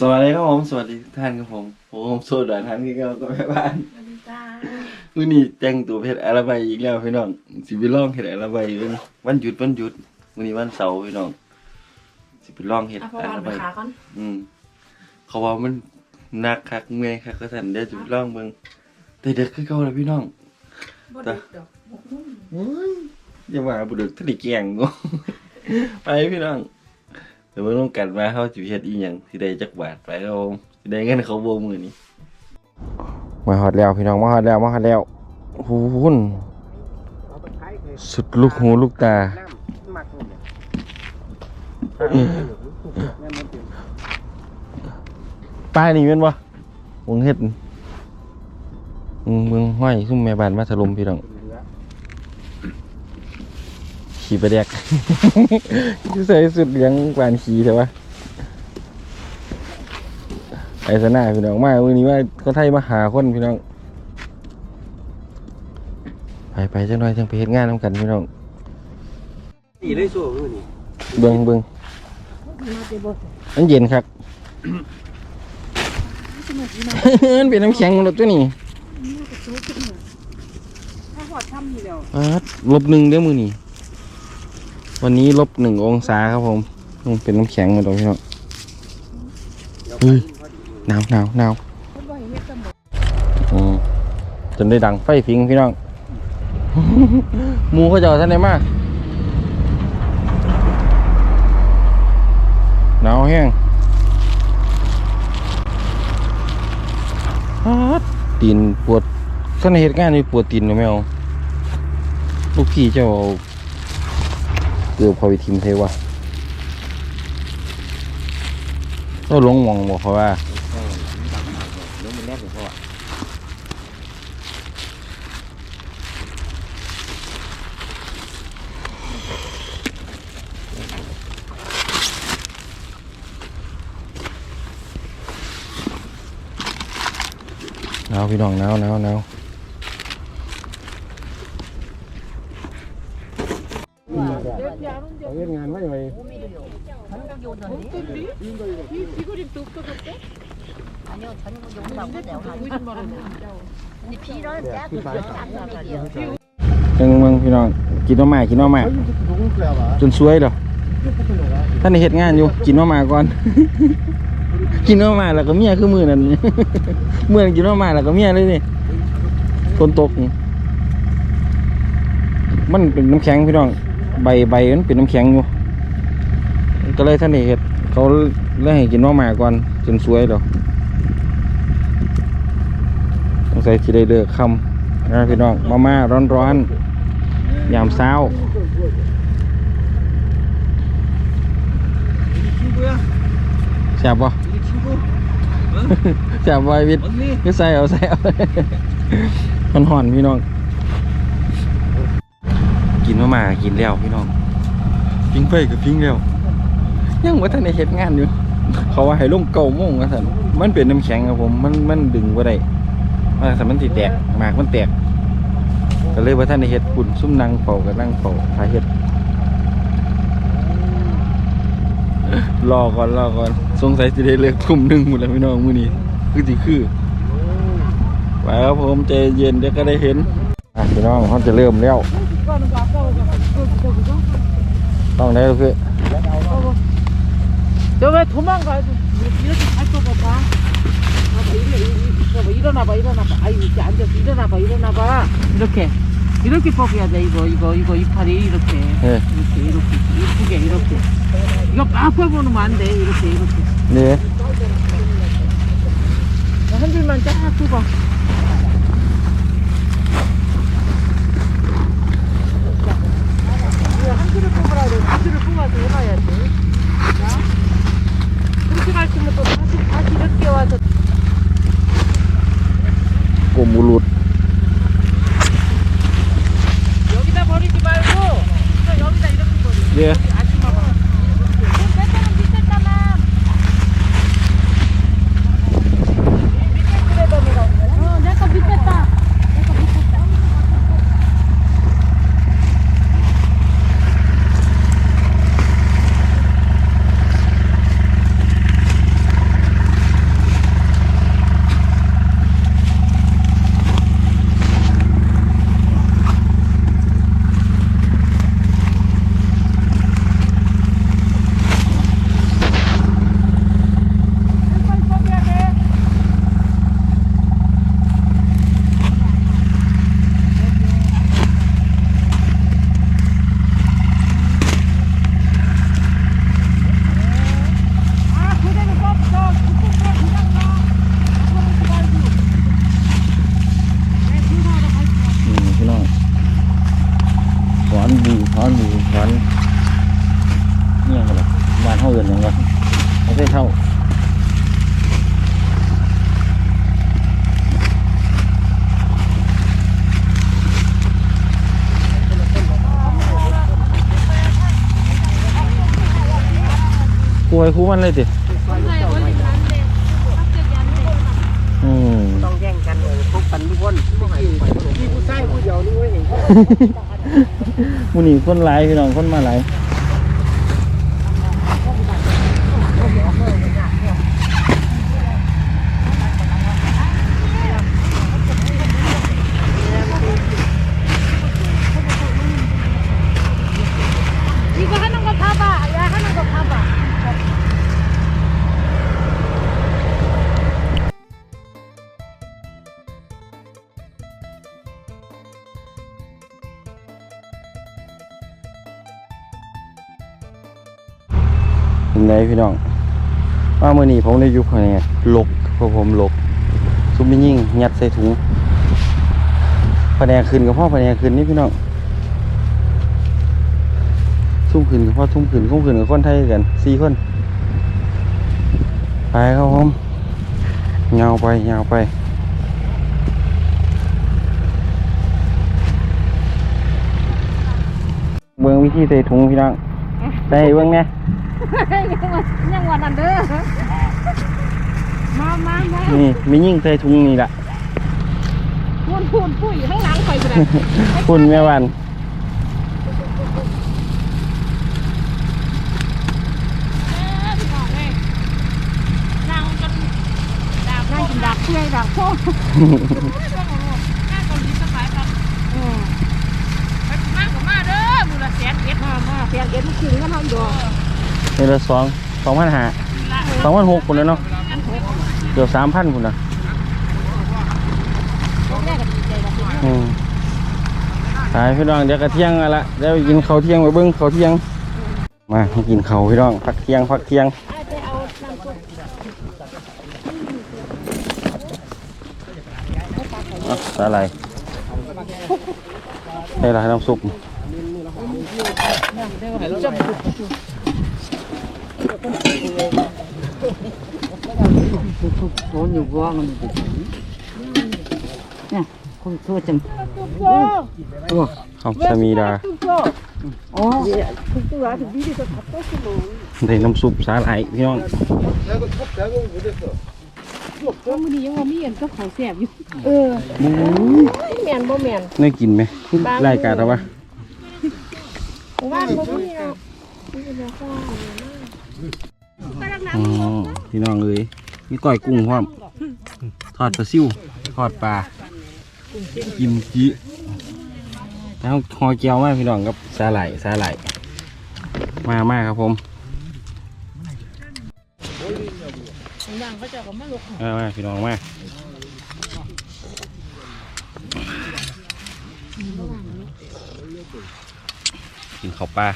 สวัสดีครับผม สวัสดีทุกท่านครับผมผมโซดาท่านที่เราก็แม่บ้านสวัสดีจ้าวันนี้แต่งตัวเพชรอะไรไปอีกแล้วพี่น้องสิไปล่องเห็ดอะไรไปเป็นวันหยุดวันหยุดวันนี้วันเสาร์พี่น้องสิไปล่องเห็ดอะวาไรไปไปขาก่อนอืม เขาว่ามันหนักคักเมื่อยคักก็สั่นเดี๋ยวจะไปล่องเบิ่งแต่เด็กคือเก่าเลยพี่น้องบ่ดึกดอกอย่าว่าบุดึกทะเลแกงงไปพี่น้อง เดี๋ยวเบิ่งต้องกันมาเขาสิเฮ็ดอีหยังสิได้จักบาทไปครับผมสิได้เงินเขาบ่มื้อนี้มาฮอดแล้วพี่น้องมาฮอดแล้วมาฮอดแล้วหุ่นสุดลูกหูลูกตาป้ายนี่แม่นบ่วงเฮ็ดมึงมึงห้อยซุ่มแม่บ้านมาถล่มพี่น้อง ขี่ไปแดกใส่สุดเลี้ยงปานขี่ใช่ปะไปซะหน้าพี่น้องมาวันนี้ว่าเขาไทยมาหาคนพี่น้อง ไปไปจังหน่อยจังไปเฮ็ดงานนำกันพี่น้องตีได้สู้มือนี่เบิ่งเบิ่งมันเย็นครับมันเป็นน้ำแข็งหมดตัวนี้ถ้าหอดถ้ำอยู่แล้วอ่าลบหนึ่งเด้อมือนี่ วันนี้ลบหนึ่งองศาครับผมมันเป็นน้ำแข็งหมดเลยพี่น้องเฮ้ยหนาวหนาวหนาวจนได้ดังไฟฟิงพี่น้องมูเขาเจะท่านไหนมากหนาวแห้งตีนปวดขณะเหตุการณ์นี้ปวดตีนเลยแมวลูกพี่เจ้า เอาเกือบเขาไปทิมเทวะเราลงหมองบอกเขาว่าแล้วมันแรกของเขาอะหนาวพี่น้องหนาวหนาวหนาว จังเมืองพี่น้องกินน้ำมากินน้ำมาจนสวยเหรอท่านเหตุงานอยู่กินน้ำมาก่อน กินน้ำมาแล้วก็เมียคือมือนั่นเมื่อกินน้ำมาแล้วก็เมียเลยนี่ฝนตกมันเป็นน้ำแข็งพี่น้องใบใบมันเป็นน้ำแข็งอยู่ก็เลยท่านเหตุเขาเลยให้กินน้ำมาก่อนจนสวยเหรอ งสัยที่ได้เลิกคำนะพี่น้องมาม่าร้อนๆยามเช้าแซ่บป่ะแซ่บบ่ไอ้วิทย์ก็ใส่เอาใส่เอามันห่อนพี่น้อง กินมามากินแล้วพี่น้องพิงไฟกับพิงแล้วยังว่าท่านในเฮ็ดงานอยู่ เขาว่าให้ลงเก้าโมงว่าท่านมันเป็นน้ำแข็งครับผม มันมันดึงว่าได้ ว่าแต่มันสิแตกหมากมันแตกก็เลยว่าท่านในเฮ็ดปุ่นซุ่มนั่งเฝ้ากับนั่งเฝ้าพาเฮ็ดรอก่อนรอก่อนสงสัยจะได้เลิกทุ่มหนึ่งหมดแล้วพี่น้องมือนี้คือสิคือไปครับผมใจเย็นเดี๋ยวก็ได้เห็นอะพี่น้องเขาจะเริ่มแล้วต้องได้แล้วคือ 너왜 도망가야 돼? 이렇게 갈 거가 봐. 봐봐, 일어, 일어, 일어나 봐, 일어나 봐. 아유, 이렇게 앉아서 일어나 봐, 일어나 봐. 이렇게. 이렇게 뻗어야 돼, 이거, 이거, 이거, 이파리, 이렇게. 네. 이렇게, 이렇게, 이쁘게, 이렇게. 이거 막 펴보면 안 돼, 이렇게, 이렇게. นี่한 줄만 쫙. 이거 한 줄을 뽑으라 그래. 한 줄을 뽑아서 ป่วยคู่มันเลยติอืมต้องแย่งกันเลยพบกันทุกคนมีผู้ชายผู้เดียวนี่ไว้เห็นมูนี่คนหลายพี่น้องคนมาหลาย เป็นพี่น้องว่าเมื่อนี้ผมได้ยุคเนี่ยลกพราะผมหลกซุปไม่ยิ่งยัดใส่ถุงแผนกขึ้นกับพ่อแผนกขึ้นนี่พี่น้องซุ่มขึ้นกับพ่อซุ่มขึ้นซุ่มขึ้นกับคนไทยกันสี่คนไปครับผมเงาไปเงาไปเบื้องวิธีใส่ถุงพี่น้องได้เบื้องเนี่ย ยังวันนั้นเด้อมามามานี่มียิ่งใส่ถุงนี่แหละพูนพูนพูดอยู่ข้างหลังไปกูนะคุณแม่วันนั่งจนดาบนั่งกินดาบเพื่อยดาบพ่อนั่งคนนี้สบายครับอืมไปมากกว่ามาเด้อมูละแสนเอ็ดมามาแสนเอ็ดมันคืนกันเท่าอยู่ นี่ละสองสองพันห้าสองพันหกคนแล้วเนาะเกือบสามพันคนนะอืมตายพี่น้องเดี๋ยวกระเที่ยงอะละเดี๋ยวกินข้าวเที่ยงไปเบิ้งข้าวเที่ยง มากินข้าวพี่น้องพักเที่ยงพักเที่ยงอะสาอะไรให้ละน้ำซุป 돈 요구 하면 야 거기 그거 좀 ข้าวสามีดา 어, 그거 아주 미리 다 떴으면 ได้น้ำซุปสาหร่ายพี่น้อง มื้อนี้ยังว่ามีอันกับข้าวแซ่บอยู่ เออแม่นบ่แม่น ได้กินไหมรายการเอาวะ ว่านบ่มีอ่ะ อ๋อพี่น้องเอ้ยมีก้อยกุ้งพร้อมทอดปลาซิวทอดปลากิมจิแล้วคอยเจียวมากพี่น้องกับสาหร่ายสาหร่ายมามาครับผมมามาพี่น้องมากินข้าวปลามา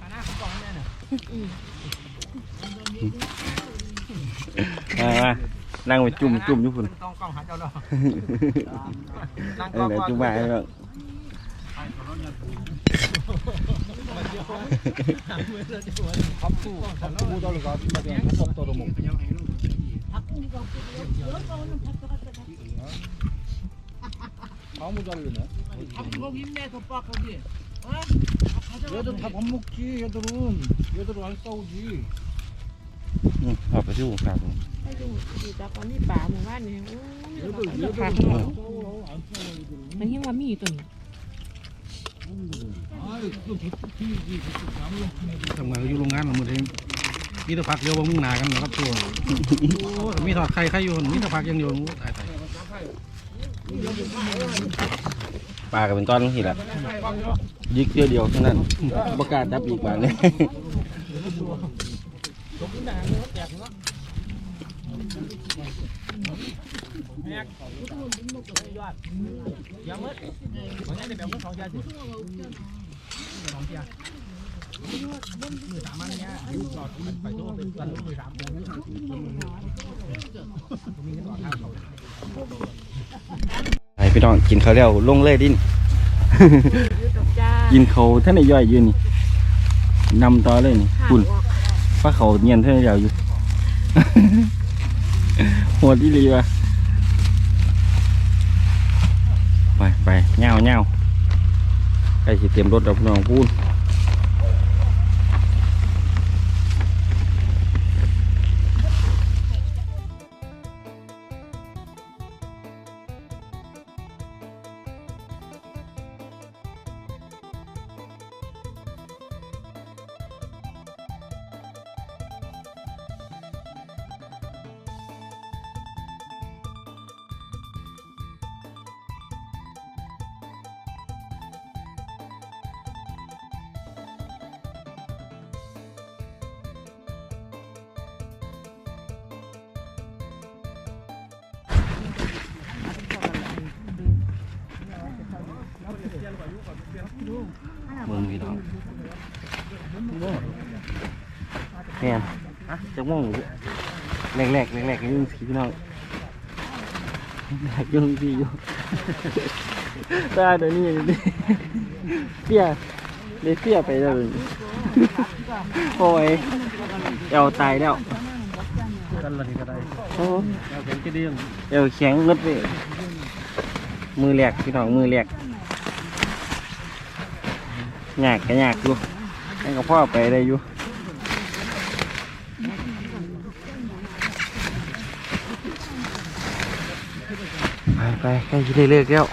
มานั่งไปจุ่มจุ่มอยู่พุ่น้องกล้องหาเจ้า Ừ. À, à, đang phải chùm chùm chút phần đây là bài rồi 아무 자리를 내. 아무 거기 있네, 덮밥 거기. 얘들 다 밥 먹지. 얘들은 얘들은 안 싸우지. อืมเอาไปซิวครับผม ให้ดูดูตาปลามีปลาหมู่บ้านนี่โอ้ย 얘들 เดี๋ยว 얘들은 ขาด 안 หน่อย 싸워. 안 싸워 얘들은. มันยังว่ามีอยู่ตัวนี้ 아이 그거 저쪽 팀이지. 저쪽 나무 팀이 ทำงานอยู่โรงงานเราหมดเลยมีแต่พักเดียวว่ามุ่งหนากันนะครับตัวโอ้มีทอดไข่ไข่อยู่มีแต่พักอยังอยู่ตายตาย ปลากับเป็นก้อนนี่แหละยิกเดียวเดียวเท่านั้นประกาศจับอีกบางเลยไป พี่น้องกินข้าวแล้วลงเลยดินดอกจ้ากินเขาท่านในย่อยอยู่นี่นำต่อเลยนี่คุณป้าเขาเงียนท่านในย่อยอยู่โหดที่รีวะไปไปเงาเงาใกล้สิเตรียมรถแล้วพี่น้องพูน เมืองพี่น้องแม่นจะม่วงอยู่แรกแรกแรกแรกๆยังสีพี่น้องแรกยังสีอยู่ตาเดี๋ยวนี้อย่างนี้เปียเลยเปียไปแล้วเลยโอ้ยเอวตายแล้วกันละทีก็ได้โอ้เอาเป็นกี่เดือนเอวแข็งงดเลยมือแหลกพี่น้องมือแหลก ยากก็ยากอยู่ให้กับพ่อไปได้อยู่ไปไปใกล้จะได้เลิกแล้ว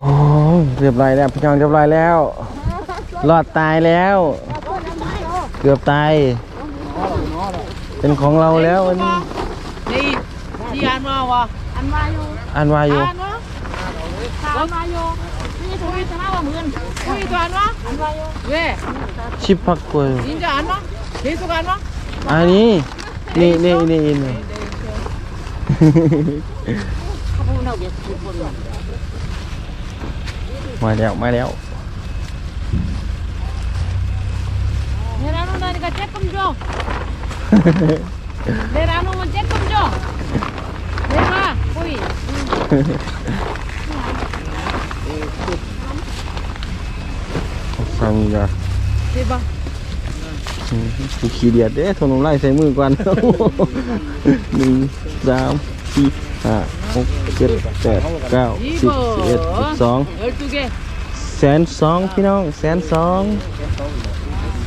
โอ้เรียบร้อยแล้วพี่น้องเรียบร้อยแล้วรอดตายแล้ว เกือบตาย เป็นของเราแล้ววันนี้นี่ที่อ่านมาว่าอันวาโยอันวาอยู่อ่านวะสามวาโยนี่ทวีตนาว่าหมื่น 호이도 안 와? 안 와요. 왜? 집 바꿔요. 이제 안 와? 계속 안 와? 아니, 네, 네, 네, 네. 네, 네. 차분하게 두번 내일 온다니까 쬐끔 줘. 내일 오면 쬐끔 줘. 내일 와, 호이. ทางนี้ก็ดีบ่อืมกูขี่เดียดเด้ทนลมไล่ใส่มือก่อน หนึ่งสามสี่ห้าหกเจ็ดแปดเก้าสิบสิบเอ็ดสิบสองเอแสนสองพี่น้องแสนสอง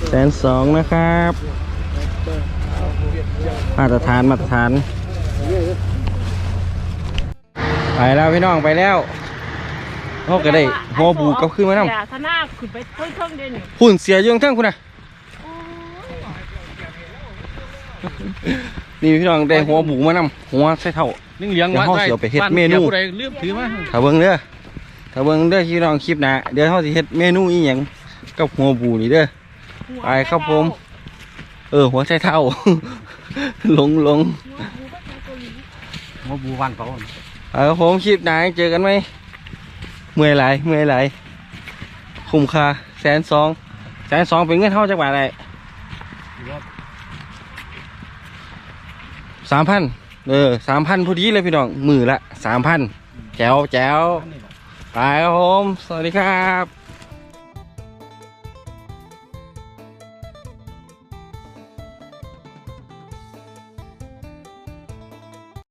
แสนสองนะครับ มาตรฐานมาตรฐาน ไปแล้วพี่น้องไปแล้ว เขาก็ได้หัวบูกลับขึ้นมานํอย่ธนาขึ้นไปเพิ่งเพิ่งเด่นหุ่นเสียอยังทั้งคุณน่ะ นี่พี่น้องได้หัวบูมานํหัวใส่เท่าเลี้ยงเลี้ยงเดี๋ยวเขาสิเอาไปเฮ็ดเมนูผู้ใดเลือกถือมาถ้าเบิ่งเด้อถ้าเบิ่งเด้อพี่น้องคลิปหนะเดี๋ยวเขาสิเฮ็ดเมนูอีหยังกับหัวบูนี่เด้อ ไปครับผม เออหัวใส่เท่าลงลงหัวบูวันเขาเอาครับผมคลิปหนาเจอกันไหม เมื่อยไหลายเมื่อยไหลายคุ้มค่าแสนสองแสนสองเป็นเงินเท่าจักบาทอะไรสามพันเออสามพันพอดีเลยพี่น้องมือละสามพันแจ๋วแจ๋วไปครับผม สวัสดีครับ